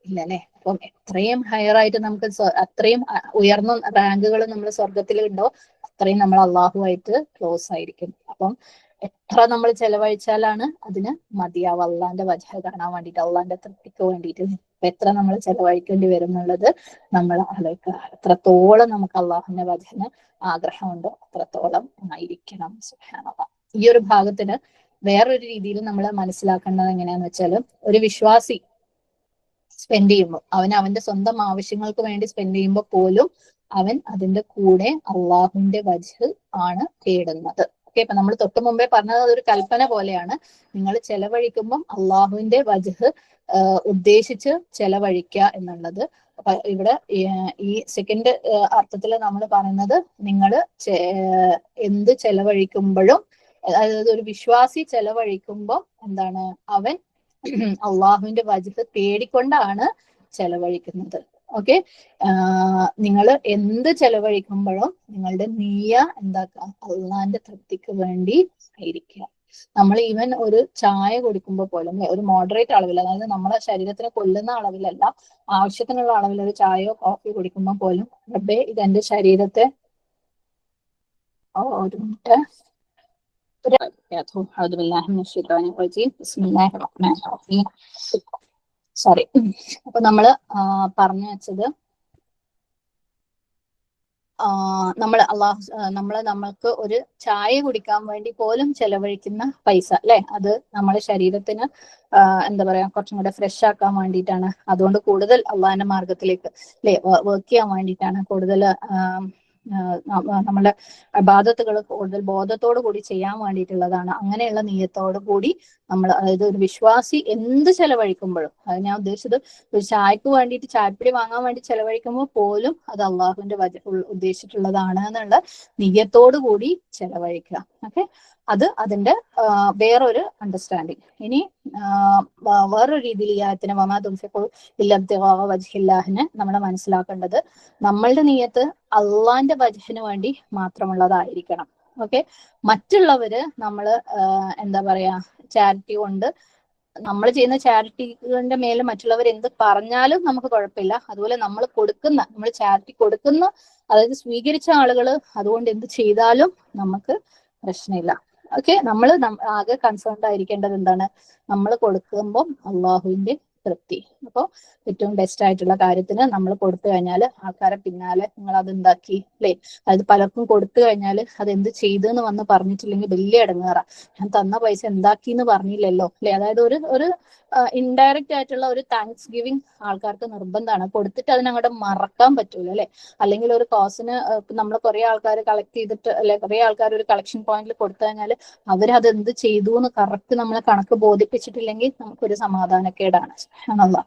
Speaker 1: ഇല്ല അല്ലെ അപ്പം എത്രയും ഹയർ ആയിട്ട് നമുക്ക് അത്രയും ഉയർന്ന റാങ്കുകൾ നമ്മൾ സ്വർഗത്തിൽ ഉണ്ടോ അത്രയും നമ്മൾ അള്ളാഹുമായിട്ട് ക്ലോസ് ആയിരിക്കും. അപ്പം എത്ര നമ്മൾ ചെലവഴിച്ചാലാണ് അതിന് മതിയാവും അള്ളാന്റെ വജഹ കാണാൻ വേണ്ടിയിട്ട് അള്ളാന്റെ തൃപ്തിക്ക് വേണ്ടിയിട്ട് എത്ര നമ്മൾ ചെലവഴിക്കേണ്ടി വരും എന്നുള്ളത് നമ്മൾ ആലോചിക്കുക. എത്രത്തോളം നമുക്ക് അള്ളാഹുവിന്റെ വചന ആഗ്രഹമുണ്ടോ. അത്രത്തോളം ആയിരിക്കണം. സുഹാനത ഈ ഒരു ഭാഗത്തിന് വേറൊരു രീതിയിൽ നമ്മൾ മനസ്സിലാക്കേണ്ടത് എങ്ങനെയാന്ന് വെച്ചാൽ ഒരു വിശ്വാസി സ്പെൻഡ് ചെയ്യുമ്പോൾ അവൻ അവന്റെ സ്വന്തം ആവശ്യങ്ങൾക്ക് വേണ്ടി സ്പെൻഡ് ചെയ്യുമ്പോൾ പോലും അവൻ അതിന്റെ കൂടെ അള്ളാഹുവിന്റെ വജ് ആണ് തേടുന്നത്. ഓക്കെ ഇപ്പൊ നമ്മൾ തൊട്ട് മുമ്പേ പറഞ്ഞത് അതൊരു കൽപ്പന പോലെയാണ്. നിങ്ങൾ ചെലവഴിക്കുമ്പം അള്ളാഹുവിന്റെ വജ് ഉദ്ദേശിച്ച് ചെലവഴിക്കുക എന്നുള്ളത്. അപ്പൊ ഇവിടെ ഈ സെക്കൻഡ് അർത്ഥത്തിൽ നമ്മൾ പറയുന്നത് നിങ്ങൾ എന്ത് ചെലവഴിക്കുമ്പോഴും അതായത് ഒരു വിശ്വാസി ചെലവഴിക്കുമ്പോൾ എന്താണ് അവൻ അള്ളാഹുവിന്റെ വജഹ് തേടിക്കൊണ്ടാണ് ചെലവഴിക്കുന്നത്. ഓക്കെ? നിങ്ങൾ എന്ത് ചെലവഴിക്കുമ്പോഴും നിങ്ങളുടെ നീയ എന്താക്കുക അള്ളാന്റെ തൃപ്തിക്ക് വേണ്ടി ആയിരിക്കുക. നമ്മൾ ഈവൻ ഒരു ചായ കുടിക്കുമ്പോൾ പോലും ഒരു മോഡറേറ്റ് അളവിൽ അതായത് നമ്മളെ ശരീരത്തിനെ കൊല്ലുന്ന അളവിലല്ല ആവശ്യത്തിനുള്ള അളവിൽ ഒരു ചായയോ കോഫിയോ കുടിക്കുമ്പോൾ പോലും ഇത് എന്റെ ശരീരത്തെ ഓ ഒരു മിനിറ്റ്. أعوذ بالله من الشيطان الرجيم بسم الله الرحمن الرحيم സോറി അപ്പൊ നമ്മള് പറഞ്ഞു വെച്ചത് നമ്മൾ അള്ളാഹു നമ്മൾ നമ്മൾക്ക് ഒരു ചായ കുടിക്കാൻ വേണ്ടി പോലും ചെലവഴിക്കുന്ന പൈസ അല്ലെ അത് നമ്മുടെ ശരീരത്തിന് എന്താ പറയാ കുറച്ചും കൂടെ ഫ്രഷ് ആക്കാൻ വേണ്ടിയിട്ടാണ് അതുകൊണ്ട് കൂടുതൽ അള്ളാഹിന്റെ മാർഗത്തിലേക്ക് അല്ലെ വർക്ക് ചെയ്യാൻ വേണ്ടിയിട്ടാണ് കൂടുതൽ നമ്മുടെ അബാധത്തുകൾ കൂടുതൽ ബോധത്തോടു കൂടി ചെയ്യാൻ വേണ്ടിയിട്ടുള്ളതാണ്. അങ്ങനെയുള്ള നീയത്തോടു കൂടി നമ്മൾ അതായത് ഒരു വിശ്വാസി എന്ത് ചെലവഴിക്കുമ്പോഴും അത് ഞാൻ ഉദ്ദേശിച്ചത് ഒരു ചായക്ക് വേണ്ടിയിട്ട് ചായപ്പൊടി വാങ്ങാൻ വേണ്ടി ചെലവഴിക്കുമ്പോൾ പോലും അത് അള്ളാഹുവിന്റെ വജ ഉദ്ദേശിച്ചിട്ടുള്ളതാണ് എന്നുള്ള നീയത്തോടു കൂടി ചെലവഴിക്കുക. ഓക്കെ അത് അതിന്റെ വേറൊരു അണ്ടർസ്റ്റാൻഡിങ് ഇനി വേറൊരു രീതിയിൽ ഈ ആയത്തിന് മമാ തുംഫിഖു ഇല്ലബ്തിഗാ വജ്ഹില്ലാഹിനെ നമ്മൾ മനസ്സിലാക്കേണ്ടത് നമ്മളുടെ നീയത്ത് അള്ളാന്റെ വജഹിന് വേണ്ടി മാത്രമുള്ളതായിരിക്കണം. ഓക്കെ? മറ്റുള്ളവര് നമ്മൾ എന്താ പറയാ ചാരിറ്റി കൊണ്ട് നമ്മൾ ചെയ്യുന്ന ചാരിറ്റികളുടെ മേലെ മറ്റുള്ളവർ എന്ത് പറഞ്ഞാലും നമുക്ക് കുഴപ്പമില്ല. അതുപോലെ നമ്മൾ കൊടുക്കുന്ന നമ്മൾ ചാരിറ്റി കൊടുക്കുന്ന അതായത് സ്വീകരിച്ച ആളുകൾ അതുകൊണ്ട് എന്ത് ചെയ്താലും നമുക്ക് പ്രശ്നമില്ല. ഓക്കെ നമ്മൾ ആകെ കൺസേൺഡ് ആയിരിക്കേണ്ടത് എന്താണ്? നമ്മൾ കൊടുക്കുമ്പോൾ അള്ളാഹുവിന്റെ തൃപ്തി. അപ്പോൾ ഏറ്റവും ബെസ്റ്റ് ആയിട്ടുള്ള കാര്യത്തിന് നമ്മൾ കൊടുത്തു കഴിഞ്ഞാൽ ആൾക്കാരെ പിന്നാലെ നിങ്ങൾ അത് ഉണ്ടാക്കി അല്ലേ അതായത് പലർക്കും കൊടുത്തു കഴിഞ്ഞാൽ അത് എന്ത് ചെയ്തെന്ന് വന്ന് പറഞ്ഞിട്ടില്ലെങ്കിൽ വലിയ ഇടങ്ങേറ. ഞാൻ തന്ന പൈസ എന്താക്കി എന്ന് പറഞ്ഞില്ലല്ലോ അല്ലെ അതായത് ഒരു ഒരു ഇൻഡയറക്റ്റ് ആയിട്ടുള്ള ഒരു താങ്ക്സ് ഗിവിങ് ആൾക്കാർക്ക് നിർബന്ധമാണ് കൊടുത്തിട്ട് അതിനങ്ങോട്ട് മറക്കാൻ പറ്റൂല അല്ലെ അല്ലെങ്കിൽ ഒരു കോസിന് നമ്മൾ കുറെ ആൾക്കാർ കളക്ട് ചെയ്തിട്ട് അല്ലെ കുറെ ആൾക്കാർ ഒരു കളക്ഷൻ പോയിന്റിൽ കൊടുത്തു കഴിഞ്ഞാൽ അവരത് എന്ത് ചെയ്തു എന്ന് കറക്റ്റ് നമ്മളെ കണക്ക് ബോധിപ്പിച്ചിട്ടില്ലെങ്കിൽ നമുക്കൊരു സമാധാനക്കേടാണ്. ആണല്ലോ?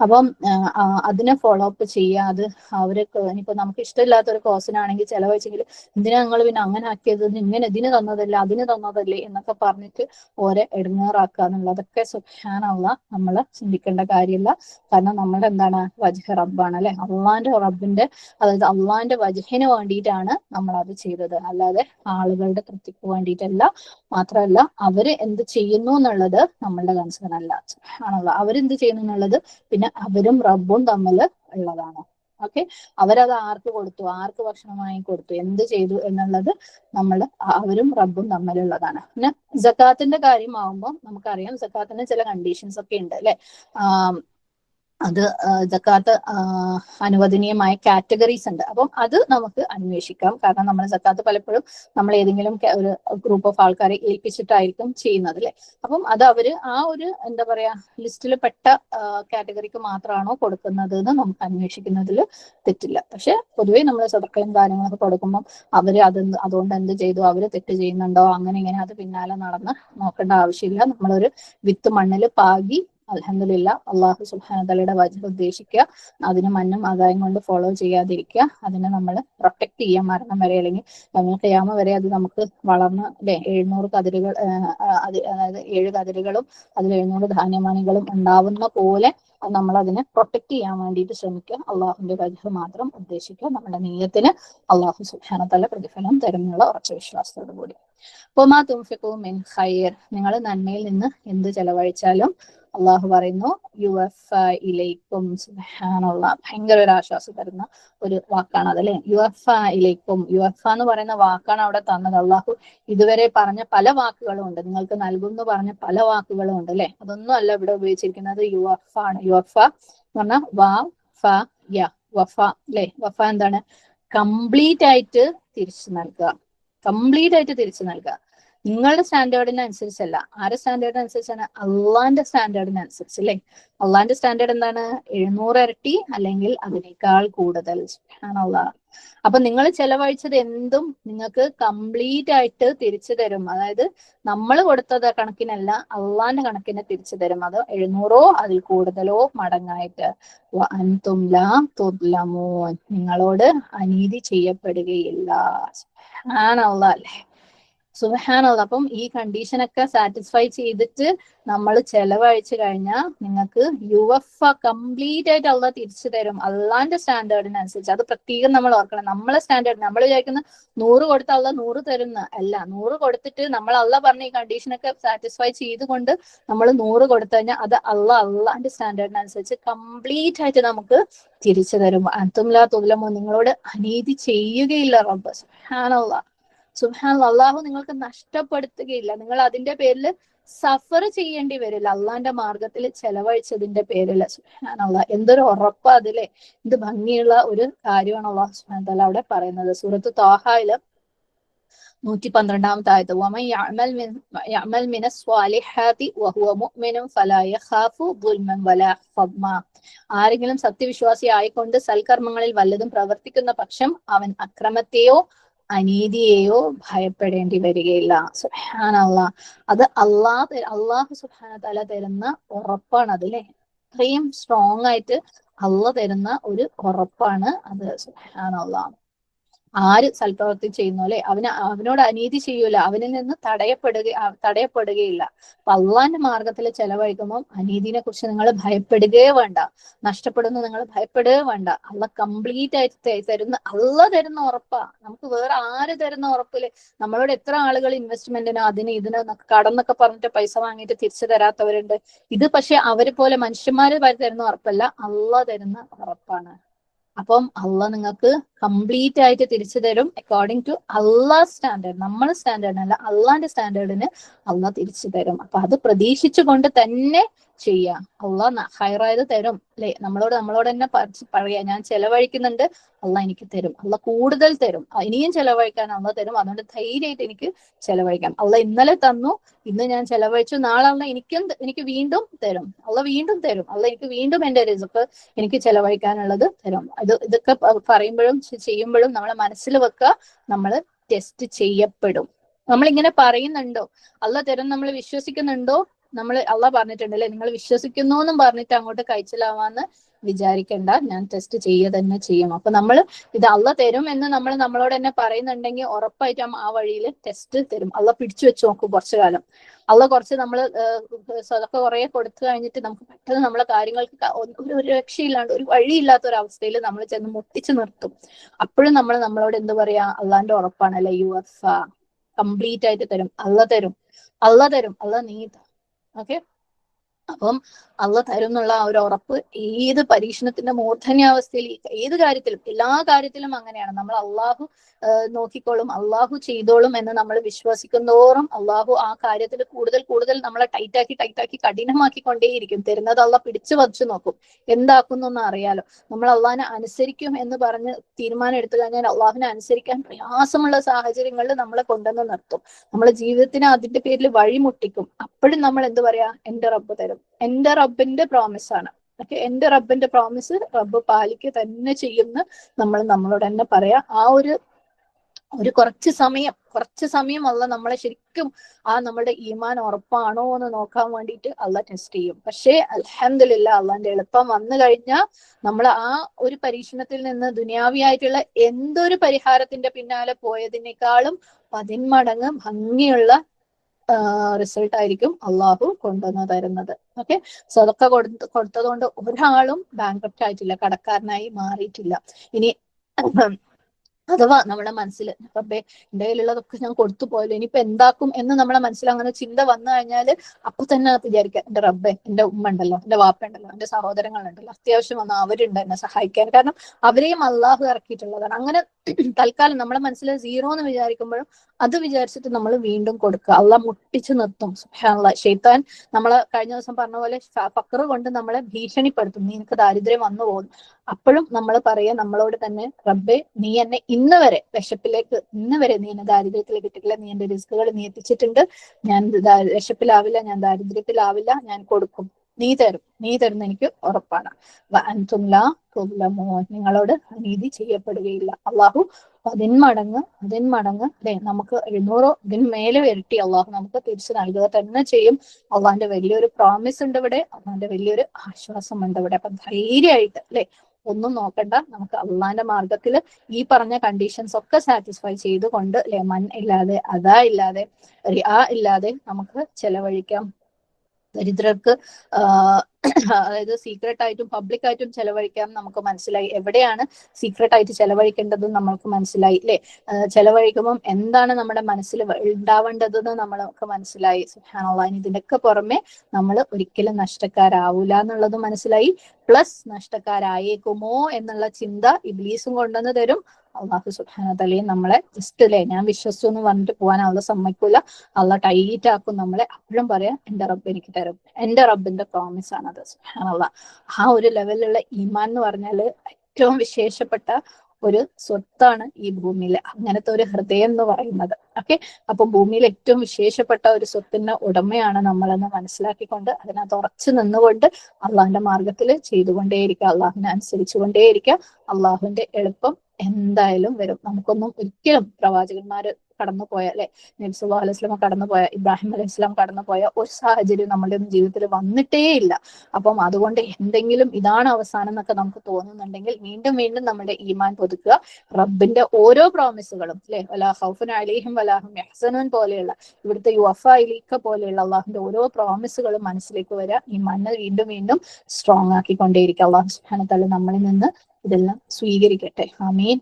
Speaker 1: അപ്പം അതിനെ ഫോളോ അപ്പ് ചെയ്യുക അത് ഇനിയിപ്പോ നമുക്ക് ഇഷ്ടമില്ലാത്ത ഒരു കോസിനാണെങ്കിൽ ചെലവഴിച്ചെങ്കിൽ എന്തിനാ നിങ്ങൾ പിന്നെ അങ്ങനെ ആക്കിയത്? ഇങ്ങനെ ഇതിന് തന്നതല്ല അതിന് തന്നതല്ലേ എന്നൊക്കെ പറഞ്ഞിട്ട് ഓരെ എടുങ്ങാറാക്കുക എന്നുള്ളതൊക്കെ സുഖാനുള്ള നമ്മൾ ചിന്തിക്കേണ്ട കാര്യമില്ല. കാരണം നമ്മുടെ എന്താണ് വജഹ റബ്ബാണ് അല്ലെ? അള്ളാന്റെ റബ്ബിന്റെ അതായത് അള്ളാന്റെ വജഹിന് വേണ്ടിയിട്ടാണ് നമ്മൾ അത് ചെയ്തത്. അല്ലാതെ ആളുകളുടെ തൃപ്തിക്ക് വേണ്ടിയിട്ടല്ല. മാത്രമല്ല അവർ എന്ത് ചെയ്യുന്നു എന്നുള്ളത് നമ്മളുടെ കൺസേൺ അല്ല. ആണല്ലോ അവരെന്ത് ചെയ്യുന്നു എന്നുള്ളത് പിന്നെ അവരും റബ്ബും തമ്മിൽ ഉള്ളതാണ്. ഓക്കെ അവരത് ആർക്ക് കൊടുത്തു? ആർക്ക് ഭക്ഷണം വാങ്ങി കൊടുത്തു? എന്ത് ചെയ്തു എന്നുള്ളത് നമ്മൾ അവരും റബ്ബും തമ്മിലുള്ളതാണ്. പിന്നെ ജക്കാത്തിന്റെ കാര്യമാവുമ്പോൾ നമുക്കറിയാം ജക്കാത്തിന് ചില കണ്ടീഷൻസ് ഒക്കെ ഉണ്ട് അല്ലെ? അത് ജക്കാത്ത് അനുവദനീയമായ കാറ്റഗറീസ് ഉണ്ട്. അപ്പം അത് നമുക്ക് അന്വേഷിക്കാം. കാരണം നമ്മൾ ജക്കാത്ത് പലപ്പോഴും നമ്മൾ ഏതെങ്കിലും ഒരു ഗ്രൂപ്പ് ഓഫ് ആൾക്കാരെ ഏൽപ്പിച്ചിട്ടായിരിക്കും ചെയ്യുന്നത് അല്ലെ? അപ്പം അത് അവർ ആ ഒരു എന്താ പറയാ ലിസ്റ്റിൽ പെട്ട കാറ്റഗറിക്ക് മാത്രമാണോ കൊടുക്കുന്നത് എന്ന് നമുക്ക് അന്വേഷിക്കുന്നതിൽ തെറ്റില്ല. പക്ഷെ പൊതുവേ നമ്മൾ സദക്കയും കാര്യങ്ങളൊക്കെ കൊടുക്കുമ്പോൾ അവർ അത് അതുകൊണ്ട് എന്ത് ചെയ്തു? അവർ തെറ്റ് ചെയ്യുന്നുണ്ടോ? അങ്ങനെ ഇങ്ങനെ അത് പിന്നാലെ നടന്ന് നോക്കേണ്ട ആവശ്യമില്ല. നമ്മളൊരു വിത്ത് മണ്ണിൽ പാകി അലഹമില്ല അള്ളാഹു സുബാനതലയുടെ വചനം ഉദ്ദേശിക്കുക. അതിന് മഞ്ഞും ആദായം കൊണ്ട് ഫോളോ ചെയ്യാതിരിക്കുക. അതിനെ നമ്മൾ പ്രൊട്ടക്ട് ചെയ്യുക മരണം വരെ അല്ലെങ്കിൽ നമ്മൾ വരെ അത് നമുക്ക് വളർന്ന് അല്ലെ എഴുന്നൂറ് കതിരുകൾ അതായത് ഏഴ് കതിരുകളും അതിൽ എഴുന്നൂറ് ധാന്യമാണികളും ഉണ്ടാവുന്ന പോലെ നമ്മൾ അതിനെ പ്രൊട്ടക്ട് ചെയ്യാൻ വേണ്ടിയിട്ട് ശ്രമിക്കുക. അള്ളാഹുവിന്റെ വജഹ് മാത്രം ഉദ്ദേശിക്കുക. നമ്മുടെ നീയത്തിന് അള്ളാഹു സുബാനത്തല പ്രതിഫലം തരുന്നുള്ള ഉറച്ച വിശ്വാസത്തോടു കൂടി പൊമാ തുംഫിക്കു മിൻ ഖൈർ. നിങ്ങൾ നന്മയിൽ നിന്ന് എന്ത് ചെലവഴിച്ചാലും അള്ളാഹു പറയുന്നു യു എഫ് ഇലൈക്കും സുഹാനുള്ള ഭയങ്കര ഒരു ആശ്വാസം തരുന്ന ഒരു വാക്കാണ് അത് അല്ലെ യു എഫ് ഇലൈക്കും യു എഫ് എന്ന് പറയുന്ന വാക്കാണ് അവിടെ തന്നത്. അള്ളാഹു ഇതുവരെ പറഞ്ഞ പല വാക്കുകളും ഉണ്ട്. നിങ്ങൾക്ക് നൽകും എന്ന് പറഞ്ഞ പല വാക്കുകളും ഉണ്ട് അല്ലെ? അതൊന്നും അല്ല ഇവിടെ ഉപയോഗിച്ചിരിക്കുന്നത് യു എഫ് ആണ് യു എഫ് എന്ന് പറഞ്ഞാൽ വാ ഫ യ വഫ അല്ലെ? വഫ എന്താണ്? കംപ്ലീറ്റ് ആയിട്ട് തിരിച്ചു നൽകുക. കംപ്ലീറ്റ് ആയിട്ട് തിരിച്ചു നൽകുക. നിങ്ങളുടെ സ്റ്റാൻഡേർഡിന് അനുസരിച്ചല്ല ആരുടെ സ്റ്റാൻഡേർഡിന് അനുസരിച്ചാണ് അള്ളാന്റെ സ്റ്റാൻഡേർഡിന് അനുസരിച്ച് അല്ലേ അള്ളാന്റെ സ്റ്റാൻഡേർഡ് എന്താണ്? എഴുന്നൂറ് ഇരട്ടി അല്ലെങ്കിൽ അതിനേക്കാൾ കൂടുതൽ ആണല്ല. അപ്പൊ നിങ്ങൾ ചെലവഴിച്ചത് എന്തും നിങ്ങൾക്ക് കംപ്ലീറ്റ് ആയിട്ട് തിരിച്ചു തരും. അതായത് നമ്മൾ കൊടുത്തത് കണക്കിനല്ല അള്ളാന്റെ കണക്കിന് തിരിച്ചു തരും. അത് എഴുന്നൂറോ അതിൽ കൂടുതലോ മടങ്ങായിട്ട്. നിങ്ങളോട് അനീതി ചെയ്യപ്പെടുകയില്ല. ആണല്ല സുബഹാനുള്ള അപ്പം ഈ കണ്ടീഷനൊക്കെ സാറ്റിസ്ഫൈ ചെയ്തിട്ട് നമ്മൾ ചെലവഴിച്ചു കഴിഞ്ഞാൽ നിങ്ങൾക്ക് യു എഫ് കംപ്ലീറ്റ് ആയിട്ട് അള്ള തിരിച്ചു തരും. അള്ളാന്റെ സ്റ്റാൻഡേർഡിനനുസരിച്ച് അത് പ്രത്യേകം നമ്മൾ ഓർക്കണം. നമ്മളെ സ്റ്റാൻഡേർഡ് നമ്മൾ വിചാരിക്കുന്ന നൂറ് കൊടുത്ത അള്ള നൂറ് തരുന്ന അല്ല. നൂറ് കൊടുത്തിട്ട് നമ്മൾ അള്ള പറഞ്ഞ ഈ കണ്ടീഷനൊക്കെ സാറ്റിസ്ഫൈ ചെയ്തുകൊണ്ട് നമ്മൾ നൂറ് കൊടുത്തു കഴിഞ്ഞാൽ അത് അള്ള അള്ളാന്റെ സ്റ്റാൻഡേർഡിനനുസരിച്ച് കംപ്ലീറ്റ് ആയിട്ട് നമുക്ക് തിരിച്ചു തരും. അത്തുമില്ലാ തുലമോ. നിങ്ങളോട് അനീതി ചെയ്യുകയില്ല റബ്ബ്. സുബ്ഹാനല്ലാ സുഹാൻ അള്ളാഹു നിങ്ങൾക്ക് നഷ്ടപ്പെടുത്തുകയില്ല. നിങ്ങൾ അതിന്റെ പേരിൽ സഫർ ചെയ്യേണ്ടി വരില്ല. അള്ളാന്റെ മാർഗത്തിൽ ചെലവഴിച്ചതിന്റെ പേരിൽ. സുഹാൻ അള്ളാഹ് എന്തൊരു ഉറപ്പാ അതിലെ. എന്ത് ഭംഗിയുള്ള ഒരു കാര്യമാണ് അള്ളാഹു സുഹാൻ തല അവിടെ പറയുന്നത്. സൂറത്ത് താഹായിൽ നൂറ്റി പന്ത്രണ്ടാമത്തെ ആരെങ്കിലും സത്യവിശ്വാസി ആയിക്കൊണ്ട് സൽക്കർമ്മങ്ങളിൽ വല്ലതും പ്രവർത്തിക്കുന്ന പക്ഷം അവൻ അക്രമത്തെയോ അനീതിയെയോ ഭയപ്പെടേണ്ടി വരികയില്ല. സുഹാനല്ല അത് അള്ളാഹ് അള്ളാഹു സുഹാന തല തരുന്ന ഉറപ്പാണ് അതിലെ അത്രയും സ്ട്രോങ് ആയിട്ട് അള്ള തരുന്ന ഒരു ഉറപ്പാണ് അത്. സുഹാനല്ല ആര് സൽപ്രവർത്തി ചെയ്യുന്നു അല്ലെ? അവന് അവനോട് അനീതി ചെയ്യൂല. അവനിൽ നിന്ന് തടയപ്പെടുക തടയപ്പെടുകയില്ല. അപ്പൊ അള്ളാന്റെ മാർഗത്തിൽ ചെലവഴിക്കുമ്പോൾ അനീതിനെ കുറിച്ച് നിങ്ങൾ ഭയപ്പെടുകയേ വേണ്ട. നഷ്ടപ്പെടുന്നു നിങ്ങൾ ഭയപ്പെടുകയേ വേണ്ട. അള്ള കംപ്ലീറ്റ് ആയിട്ട് തരുന്ന അള്ള തരുന്ന ഉറപ്പാ. നമുക്ക് വേറെ ആര് തരുന്ന ഉറപ്പിൽ? നമ്മളോട് എത്ര ആളുകൾ ഇൻവെസ്റ്റ്മെന്റിനോ അതിന് ഇതിനോ കടന്നൊക്കെ പറഞ്ഞിട്ട് പൈസ വാങ്ങിയിട്ട് തിരിച്ചു തരാത്തവരുണ്ട്. ഇത് പക്ഷെ അവരെ പോലെ മനുഷ്യന്മാര് തരുന്ന ഉറപ്പല്ല. അള്ള തരുന്ന ഉറപ്പാണ്. അപ്പം അള്ള നിങ്ങൾക്ക് കംപ്ലീറ്റ് ആയിട്ട് തിരിച്ചു തരും അക്കോർഡിംഗ് ടു അള്ളാ സ്റ്റാൻഡേർഡ് നമ്മളെ സ്റ്റാൻഡേർഡ് അല്ല അള്ളാന്റെ സ്റ്റാൻഡേർഡിന് അള്ള തിരിച്ചു തരും. അപ്പൊ അത് പ്രതീക്ഷിച്ചുകൊണ്ട് തന്നെ ചെയ്യുക അള്ള ഹൈറായത് തരും. അല്ലെ നമ്മളോട് നമ്മളോട് തന്നെ പറയാ ഞാൻ ചെലവഴിക്കുന്നുണ്ട്. അള്ള എനിക്ക് തരും. അള്ള കൂടുതൽ തരും. ഇനിയും ചെലവഴിക്കാൻ അള്ള തരും. അതുകൊണ്ട് ധൈര്യമായിട്ട് എനിക്ക് ചെലവഴിക്കാം. അള്ള ഇന്നലെ തന്നു. ഇന്ന് ഞാൻ ചെലവഴിച്ചു. നാളെ അള്ള എനിക്കും എനിക്ക് വീണ്ടും തരും. അള്ള വീണ്ടും തരും. അള്ള എനിക്ക് വീണ്ടും എന്റെ റിസക്ക് എനിക്ക് ചെലവഴിക്കാനുള്ളത് തരും. അത് ഇതൊക്കെ പറയുമ്പോഴും ചെയ്യുമ്പോഴും നമ്മളെ മനസ്സിൽ വെക്കുക നമ്മൾ ടെസ്റ്റ് ചെയ്യപ്പെടും. നമ്മൾ ഇങ്ങനെ പറയുന്നുണ്ടോ? അള്ള തരും നമ്മൾ വിശ്വസിക്കുന്നുണ്ടോ? നമ്മൾ അള്ള പറഞ്ഞിട്ടുണ്ടല്ലേ? നിങ്ങൾ വിശ്വസിക്കുന്നു എന്നും പറഞ്ഞിട്ട് അങ്ങോട്ട് കഴിച്ചിലാവാന്ന് വിചാരിക്കണ്ട. ഞാൻ ടെസ്റ്റ് ചെയ്യുക തന്നെ ചെയ്യും. അപ്പൊ നമ്മൾ ഇത് അള്ള തരും എന്ന് നമ്മൾ നമ്മളോട് തന്നെ പറയുന്നുണ്ടെങ്കിൽ ഉറപ്പായിട്ടും ആ വഴിയിൽ ടെസ്റ്റ് തരും. അള്ള പിടിച്ചു വെച്ച് നോക്കും കുറച്ചു കാലം. അള്ള കുറച്ച് നമ്മൾ സ്വതൊക്കെ കുറെ കൊടുത്തു കഴിഞ്ഞിട്ട് നമുക്ക് പെട്ടെന്ന് നമ്മളെ കാര്യങ്ങൾക്ക് ഒരു ഒരു രക്ഷയില്ലാണ്ട് ഒരു വഴിയില്ലാത്ത ഒരു അവസ്ഥയിൽ നമ്മൾ ചെന്ന് മുട്ടിച്ചു നിർത്തും. അപ്പോഴും നമ്മൾ നമ്മളോട് എന്ത് പറയാ? അള്ളാന്റെ ഉറപ്പാണ് അല്ലെ? യു എഫ് കംപ്ലീറ്റ് ആയിട്ട് തരും. അള്ള തരും. അള്ള തരും. അള്ള നീ ഓക്കെ അപ്പം അള്ള തരും എന്നുള്ള ആ ഒരു ഉറപ്പ് ഏത് പരീക്ഷണത്തിന്റെ മൂർധന്യാവസ്ഥയിൽ ഏത് കാര്യത്തിലും എല്ലാ കാര്യത്തിലും അങ്ങനെയാണ്. നമ്മൾ അള്ളാഹു നോക്കിക്കോളും അള്ളാഹു ചെയ്തോളും എന്ന് നമ്മൾ വിശ്വസിക്കുന്നതോറും അള്ളാഹു ആ കാര്യത്തിൽ കൂടുതൽ കൂടുതൽ നമ്മളെ ടൈറ്റാക്കി ടൈറ്റാക്കി കഠിനമാക്കിക്കൊണ്ടേയിരിക്കും. തരുന്നത് അള്ള പിടിച്ചു വച്ചു നോക്കും. എന്താക്കുന്നൊന്നും അറിയാലോ. നമ്മൾ അള്ളാഹിനെ അനുസരിക്കും എന്ന് പറഞ്ഞ് തീരുമാനം എടുത്തു കഴിഞ്ഞാൽ അള്ളാഹിനെ അനുസരിക്കാൻ പ്രയാസമുള്ള സാഹചര്യങ്ങളിൽ നമ്മളെ കൊണ്ടുവന്ന് നിർത്തും. നമ്മളെ ജീവിതത്തിന് അതിന്റെ പേരിൽ വഴിമുട്ടിക്കും. അപ്പോഴും നമ്മൾ എന്ത് പറയാ? എന്റെ റബ്ബ് തരും. എന്റെ റബ്ബിന്റെ പ്രോമിസ് ആണ്. ഓക്കെ എന്റെ റബ്ബിന്റെ പ്രോമിസ് റബ്ബ് പാലിക്കുക തന്നെ ചെയ്യുന്ന നമ്മൾ നമ്മളോട് തന്നെ പറയാം. ആ ഒരു ഒരു കുറച്ച് സമയം കുറച്ച് സമയം അല്ല നമ്മളെ ശരിക്കും ആ നമ്മുടെ ഈമാൻ ഉറപ്പാണോ എന്ന് നോക്കാൻ വേണ്ടിയിട്ട് അല്ല ടെസ്റ്റ് ചെയ്യും. പക്ഷേ അലഹമില്ല അള്ളാന്റെ എളുപ്പം വന്നു കഴിഞ്ഞാൽ നമ്മൾ ആ ഒരു പരീക്ഷണത്തിൽ നിന്ന് ദുനിയാവിയായിട്ടുള്ള എന്തൊരു പരിഹാരത്തിന്റെ പിന്നാലെ പോയതിനേക്കാളും പതിന്മടങ്ങ് ഭംഗിയുള്ള റിസൾട്ട് ആയിരിക്കും അള്ളാഹു കൊണ്ടുവന്ന് തരുന്നത്. ഓക്കെ സോ അതൊക്കെ കൊടുത്ത് കൊടുത്തതുകൊണ്ട് ഒരാളും ബാങ്ക് ആയിട്ടില്ല കടക്കാരനായി മാറിയിട്ടില്ല. ഇനി അഥവാ നമ്മുടെ മനസ്സിൽ റബ്ബേ എന്റെ കയ്യിലുള്ളതൊക്കെ ഞാൻ കൊടുത്തു പോയല്ലോ ഇനിയിപ്പോ എന്താക്കും എന്ന് നമ്മുടെ മനസ്സിൽ അങ്ങനെ ചിന്ത വന്നു കഴിഞ്ഞാൽ അപ്പൊ തന്നെ വിചാരിക്കാം എന്റെ റബ്ബെ എന്റെ ഉമ്മ ഉണ്ടല്ലോ എന്റെ വാപ്പ ഉണ്ടല്ലോ എന്റെ സഹോദരങ്ങളുണ്ടല്ലോ അത്യാവശ്യം വന്ന അവരുണ്ട് എന്നെ സഹായിക്കാൻ. കാരണം അവരെയും അള്ളാഹു ഇറക്കിയിട്ടുള്ളതാണ്. അങ്ങനെ തൽക്കാലം നമ്മുടെ മനസ്സിൽ സീറോ എന്ന് വിചാരിക്കുമ്പോഴും അത് വിചാരിച്ചിട്ട് നമ്മൾ വീണ്ടും കൊടുക്കുക. അള്ളാഹ് മുട്ടിച്ചു നിർത്തും. സുഹാനുള്ള ഷെയ്ത്താൻ നമ്മളെ കഴിഞ്ഞ ദിവസം പറഞ്ഞ പോലെ ഫക്കറ് കൊണ്ട് നമ്മളെ ഭീഷണിപ്പെടുത്തും. നിനക്ക് ദാരിദ്ര്യം വന്നു പോകും അപ്പോഴും നമ്മൾ പറയാ നമ്മളോട് തന്നെ റബ്ബെ നീ എന്നെ ഇന്ന് വരെ വിശപ്പിലേക്ക് ഇന്ന് വരെ നീ എന്നെ ദാരിദ്ര്യത്തിലേക്ക് ഇട്ടിട്ടില്ല. നീ എന്റെ റിസ്കുകൾ നീ എത്തിച്ചിട്ടുണ്ട്. ഞാൻ വിശപ്പിലാവില്ല ഞാൻ ദാരിദ്ര്യത്തിലാവില്ല. ഞാൻ കൊടുക്കും. നീ തരും. നീ തരുന്ന എനിക്ക് ഉറപ്പാണ്. നിങ്ങളോട് അനീതി ചെയ്യപ്പെടുകയില്ല. അള്ളാഹു പതിന്മടങ്ങ് പതിന്മടങ്ങ് അല്ലെ നമുക്ക് എഴുന്നൂറോ ഇതിന് മേലെ ഇരട്ടി അള്ളാഹു നമുക്ക് തിരിച്ചു നൽകുക തന്നെ ചെയ്യും. അള്ളാഹിന്റെ വലിയൊരു പ്രോമിസ് ഉണ്ട് ഇവിടെ. അള്ളാഹിന്റെ വലിയൊരു ആശ്വാസം ഉണ്ട് ഇവിടെ. അപ്പൊ ധൈര്യമായിട്ട് അല്ലെ? ഒന്നും നോക്കണ്ട. നമുക്ക് അള്ളാന്റെ മാർഗത്തിൽ ഈ പറഞ്ഞ കണ്ടീഷൻസ് ഒക്കെ സാറ്റിസ്ഫൈ ചെയ്തുകൊണ്ട് അല്ലെ മൻ ഇല്ലാതെ അതാ ഇല്ലാതെ റിയാ ഇല്ലാതെ നമുക്ക് ചെലവഴിക്കാം. ദരിദ്രർക്ക് അതായത് സീക്രട്ട് ആയിട്ടും പബ്ലിക് ആയിട്ടും ചെലവഴിക്കാം നമുക്ക് മനസ്സിലായി. എവിടെയാണ് സീക്രട്ട് ആയിട്ട് ചെലവഴിക്കേണ്ടതെന്ന് നമ്മൾക്ക് മനസ്സിലായി അല്ലെ? ചെലവഴിക്കുമ്പോൾ എന്താണ് നമ്മുടെ മനസ്സിൽ ഉണ്ടാവേണ്ടതെന്ന് നമ്മൾക്ക് മനസ്സിലായി. സുഹാനുള്ള ഇതിനൊക്കെ പുറമെ നമ്മൾ ഒരിക്കലും നഷ്ടക്കാരാവൂല എന്നുള്ളത് മനസ്സിലായി. പ്ലസ് നഷ്ടക്കാരായേക്കുമോ എന്നുള്ള ചിന്ത ഇബ്ലീസും കൊണ്ടുവന്ന് തരും. അള്ളാഹു സുഹാനതലയും നമ്മളെ ജസ്റ്റ് അല്ലേ ഞാൻ വിശ്വസിച്ചു എന്ന് പറഞ്ഞിട്ട് പോകാൻ അവളെ സമ്മതിക്കൂല. അള്ള ടൈറ്റ് ആക്കും നമ്മളെ. അപ്പോഴും പറയാം എന്റെ റബ്ബ് എനിക്ക് തരും. എന്റെ റബ്ബിന്റെ പ്രോമിസ് ആണ് ആണത് സുഹാനുള്ള ആ ഒരു ലെവലിലുള്ള ഈമാൻ എന്ന് പറഞ്ഞാൽ ഏറ്റവും വിശേഷപ്പെട്ട ഒരു സ്വത്താണ് ഈ ഭൂമിയിൽ അങ്ങനത്തെ ഒരു ഹൃദയം എന്ന് പറയുന്നത്. ഓക്കെ അപ്പൊ ഭൂമിയിൽ ഏറ്റവും വിശേഷപ്പെട്ട ഒരു സ്വത്തിന്റെ ഉടമയാണ് നമ്മളെന്ന് മനസ്സിലാക്കിക്കൊണ്ട് അതിനകത്ത് ഉറച്ചു നിന്നുകൊണ്ട് അള്ളാഹിന്റെ മാർഗത്തിൽ ചെയ്തുകൊണ്ടേയിരിക്കുക. അള്ളാഹിനെ അനുസരിച്ചുകൊണ്ടേയിരിക്കുക. അള്ളാഹുവിന്റെ എളുപ്പം എന്തായാലും വരും. നമുക്കൊന്നും ഒരിക്കലും പ്രവാചകന്മാര് കടന്നു പോയ അല്ലെ? നബി വസല്ലം കടന്നു പോയ ഇബ്രാഹിം അലൈഹി സ്വലാം കടന്നു പോയ ഒരു സാഹചര്യം നമ്മുടെ ഒന്നും ജീവിതത്തിൽ വന്നിട്ടേ ഇല്ല അപ്പം അതുകൊണ്ട് എന്തെങ്കിലും ഇതാണ് അവസാനം എന്നൊക്കെ നമുക്ക് തോന്നുന്നുണ്ടെങ്കിൽ വീണ്ടും വീണ്ടും നമ്മുടെ ഈമാൻ പുതുക്കുക. റബ്ബിന്റെ ഓരോ പ്രോമിസുകളും അല്ലെ? വലാ ഹൗഫുൻ അലൈഹിം വലാഹും യഹ്സനൂൻ പോലെയുള്ള ഇവിടുത്തെ യുവഫ അലീഖ പോലെയുള്ള അള്ളാഹുന്റെ ഓരോ പ്രോമിസുകളും മനസ്സിലേക്ക് വരിക ഈ മണ്ണ് വീണ്ടും വീണ്ടും സ്ട്രോങ് ആക്കിക്കൊണ്ടേയിരിക്കുക. അള്ളാഹു സുഹാനത്തല്ല നമ്മളിൽ നിന്ന് ഇതെല്ലാം സ്വീകരിക്കട്ടെ. ആമീൻ.